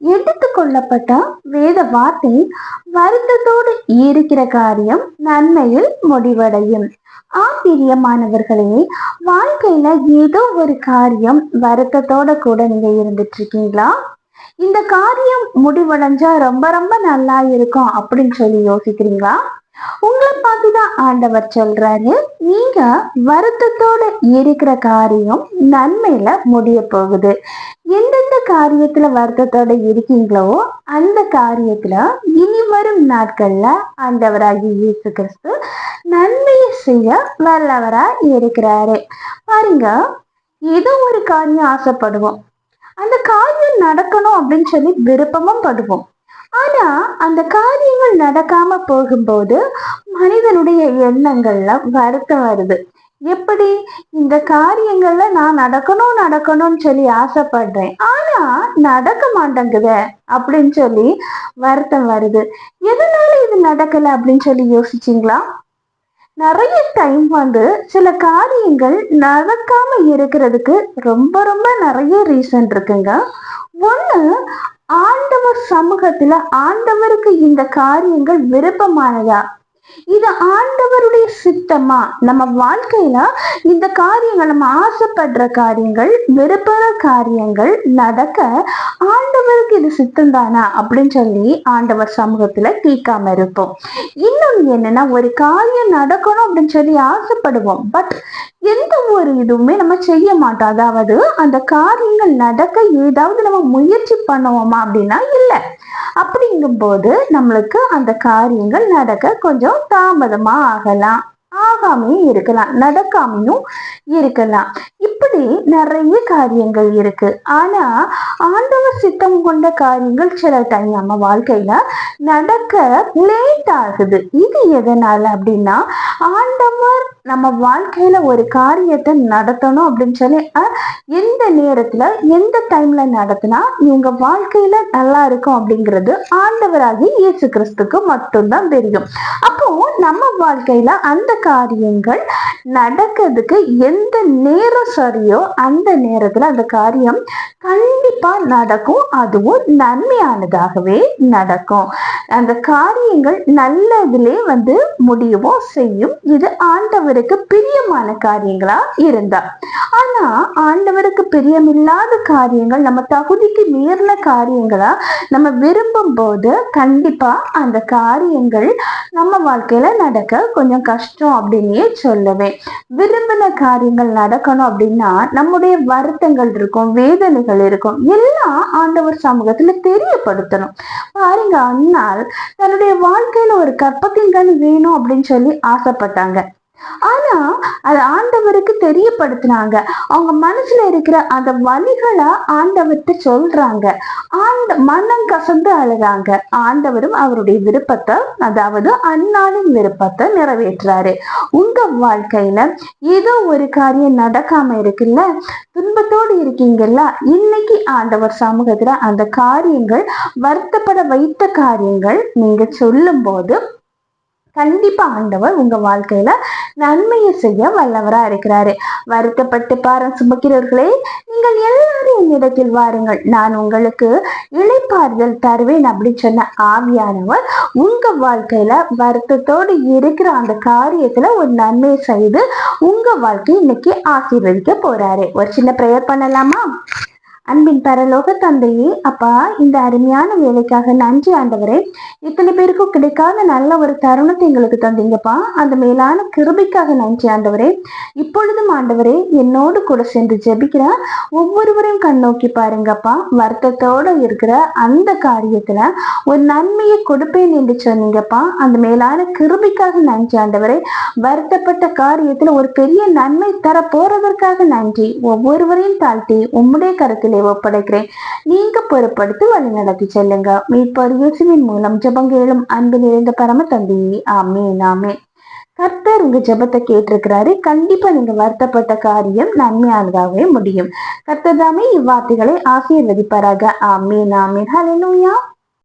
எடுத்துக்கொள்ளப்பட்ட வேத வார்த்தை வருத்தத்தோடு இருக்கிற காரியம் நன்மையில் முடிவடையும். ஆசிரியமானவர்களே வாழ்க்கையில ஏதோ ஒரு காரியம் வருத்தத்தோட கூட நீங்க இருந்துட்டு இருக்கீங்களா இந்த காரியம் முடிவடைஞ்சா ரொம்ப ரொம்ப நல்லா இருக்கும் அப்படின்னு சொல்லி யோசிக்கிறீங்களா? உங்களை பார்த்துதான் ஆண்டவர் சொல்றாரு. நீங்க வருத்தத்தோட இருக்கிற காரியம் நன்மையில முடிய போகுது. எந்தெந்த காரியத்துல வருத்தத்தோட இருக்கீங்களோ அந்த காரியத்துல இனி வரும் நாட்கள்ல ஆண்டவராகி இயேசு கிறிஸ்து நன்மையை செய்ய வல்லவரா இருக்கிறாரு. பாருங்க ஏதோ ஒரு காரியம் ஆசைப்படுவோம். அந்த காரியம் நடக்கணும் அப்படின்னு சொல்லி விருப்பமும் படுவோம். ஆனா அந்த காரியங்கள் நடக்காம போகும்போது மனிதனுடைய எண்ணங்கள்ல வருத்தம் வருது. எப்படி? இந்த காரியங்கள்ல நான் நடக்கணும் நடக்கணும்னு சொல்லி ஆசைப்படுறேன். ஆனா நடக்க மாட்டேங்குத அப்படின்னு சொல்லி வருத்தம் வருது. எதனால இது நடக்கல அப்படின்னு சொல்லி யோசிச்சிங்களா? நிறைய டைம் வந்து சில காரியங்கள் நடக்காம இருக்கிறதுக்கு ரொம்ப ரொம்ப நிறைய ரீசன் இருக்குங்க. ஒன்று ஆண்டவர் சமூகத்துல ஆண்டவருக்கு இந்த காரியங்கள் விருப்பமானதா? இது ஆண்டவருடைய சித்தமா? நம்ம வாழ்க்கையில இந்த காரியங்கள் நம்ம ஆசைப்படுற காரியங்கள் விருப்பற காரியங்கள் நடக்க ஆண்டவருக்கு இது சித்தம் தானா அப்படின்னு சொல்லி ஆண்டவர் சமூகத்துல கேட்காம இருப்போம். இன்னொன்னு என்னன்னா ஒரு காரியம் நடக்கணும் அப்படின்னு சொல்லி ஆசைப்படுவோம். பட் எந்த ஒரு இதுவுமே நம்ம செய்ய மாட்டோம். அதாவது அந்த காரியங்கள் நடக்க ஏதாவது நம்ம முயற்சி பண்ணுவோமா அப்படின்னா இல்லை. அப்படிங்கும்போது நம்மளுக்கு அந்த காரியங்கள் நடக்க கொஞ்சம் தாமதமா ஆகலாம். ஆகாமையும் இருக்கலாம். நடக்காமையும் இருக்கலாம். இப்படி நிறைய காரியங்கள் இருக்கு. ஆனா ஆண்டவர் சித்தம் கொண்ட காரியங்கள் சில டைம் நம்ம வாழ்க்கையில நடக்க லேட் ஆகுது. இது எதனால அப்படின்னா ஆண்டவர் நம்ம வாழ்க்கையில ஒரு காரியத்தை நடத்தணும் அப்படின்னு சொல்லி எந்த நேரத்துல எந்த டைம்ல நடத்தினா இவங்க வாழ்க்கையில நல்லா இருக்கும் அப்படிங்கிறது ஆண்டவராகி இயேசு கிறிஸ்துக்கு மட்டும்தான் தெரியும். அப்போ நம்ம வாழ்க்கையில அந்த காரியங்கள் நடக்கிறதுக்கு எந்த நேரம் சரியோ அந்த நேரத்துல அந்த காரியம் கண்டிப்பா நடக்கும். அதுவும் நன்மையானதாகவே நடக்கும். அந்த காரியங்கள் நல்லதிலே வந்து முடியவும் செய்யும். இது ஆண்டவர் ஆண்டவருக்கு பிரியமான காரியங்களா இருந்தா ஆனா ஆண்டவருக்கு பிரியமில்லாத காரியங்கள் நம்ம தகுதிக்கு மீறின காரியங்களா நம்ம விரும்பும் போது கண்டிப்பா அந்த காரியங்கள் நம்ம வாழ்க்கையில நடக்க கொஞ்சம் கஷ்டம் அப்படின்னே சொல்லுவேன். விரும்பின காரியங்கள் நடக்கணும் அப்படின்னா நம்முடைய வருத்தங்கள் இருக்கும் வேதனைகள் இருக்கும். எல்லாம் ஆண்டவர் சமூகத்துல தெரியப்படுத்தணும். பாருங்க அண்ணால் தன்னுடைய வாழ்க்கையில ஒரு கற்பத்தின் கண் வேணும் அப்படின்னு சொல்லி ஆசைப்பட்டாங்க. ஆனா அது ஆண்டவருக்கு தெரியப்படுத்தினாங்க. அவங்க மனசுல இருக்கிற அந்த வழிகளை ஆண்டவர்கிட்ட சொல்றாங்க. ஆண்ட மனம் கசந்து அழுறாங்க. ஆண்டவரும் அவருடைய விருப்பத்தை அதாவது அந்நாளின் விருப்பத்தை நிறைவேற்றுறாரு. உங்க வாழ்க்கையில ஏதோ ஒரு காரியம் நடக்காம இருக்குல்ல? துன்பத்தோடு இருக்கீங்கல்ல? இன்னைக்கு ஆண்டவர் சமூகத்துல அந்த காரியங்கள் வருத்தப்பட வைத்த காரியங்கள் நீங்க சொல்லும் போது கண்டிப்பா ஆண்டவர் உங்க வாழ்க்கையில நன்மையை செய்ய வல்லவரா இருக்கிறாரு. வருத்தப்பட்டு பாரம் சுமக்கிறவர்களே நீங்கள் எல்லாரும் என்னிடத்தில் வாருங்கள். நான் உங்களுக்கு இழைப்பாறுதல் தருவேன் அப்படின்னு சொன்ன ஆவியானவர் உங்க வாழ்க்கையில வருத்தத்தோடு இருக்கிற அந்த காரியத்துல ஒரு நன்மையை செய்து உங்க வாழ்க்கை இன்னைக்கு ஆசீர்வதிக்க போறாரு. ஒரு சின்ன ப்ரேயர் பண்ணலாமா? அன்பின் பரலோக தந்தையே அப்பா இந்த அருமையான வேலைக்காக நன்றி ஆண்டவரே. இத்தனை பேருக்கும் கிடைக்காத நல்ல ஒரு தருணத்தை எங்களுக்கு தந்தீங்கப்பா. அந்த மேலான கிருபிக்காக நன்றி ஆண்டவரே. இப்பொழுதும் ஆண்டவரே என்னோடு கூட சென்று ஜெபிக்கிற ஒவ்வொருவரையும் கண் நோக்கி பாருங்கப்பா. வருத்தத்தோட இருக்கிற அந்த காரியத்துல ஒரு நன்மையை கொடுப்பேன் என்று சொன்னீங்கப்பா. அந்த மேலான கிருபிக்காக நன்றி ஆண்டவரே. வருத்தப்பட்ட காரியத்துல ஒரு பெரிய நன்மை தர போறதற்காக நன்றி. ஒவ்வொருவரையும் தாழ்த்தி உம்முடைய கருத்தில் ஒப்படைக்கிறேன் நீங்க பொறுப்படுத்தி வழி நடத்தி செல்லுங்க. மீட்பர் இயேசுவின் மூலம் ஜபங்கேளும் அன்பு நிறைந்த பரம தந்தி. ஆமே ஆமே கர்த்தர் உங்க ஜெபத்தை கேட்டிருக்கிறாரு. கண்டிப்பா நீங்க வருத்தப்பட்ட காரியம் நன்மையானதாகவே முடியும். கர்த்தர் தாமே இவ்வார்த்தைகளை ஆசீர்வதிப்பாராக. ஆமீன் ஆமீன். ஹலோ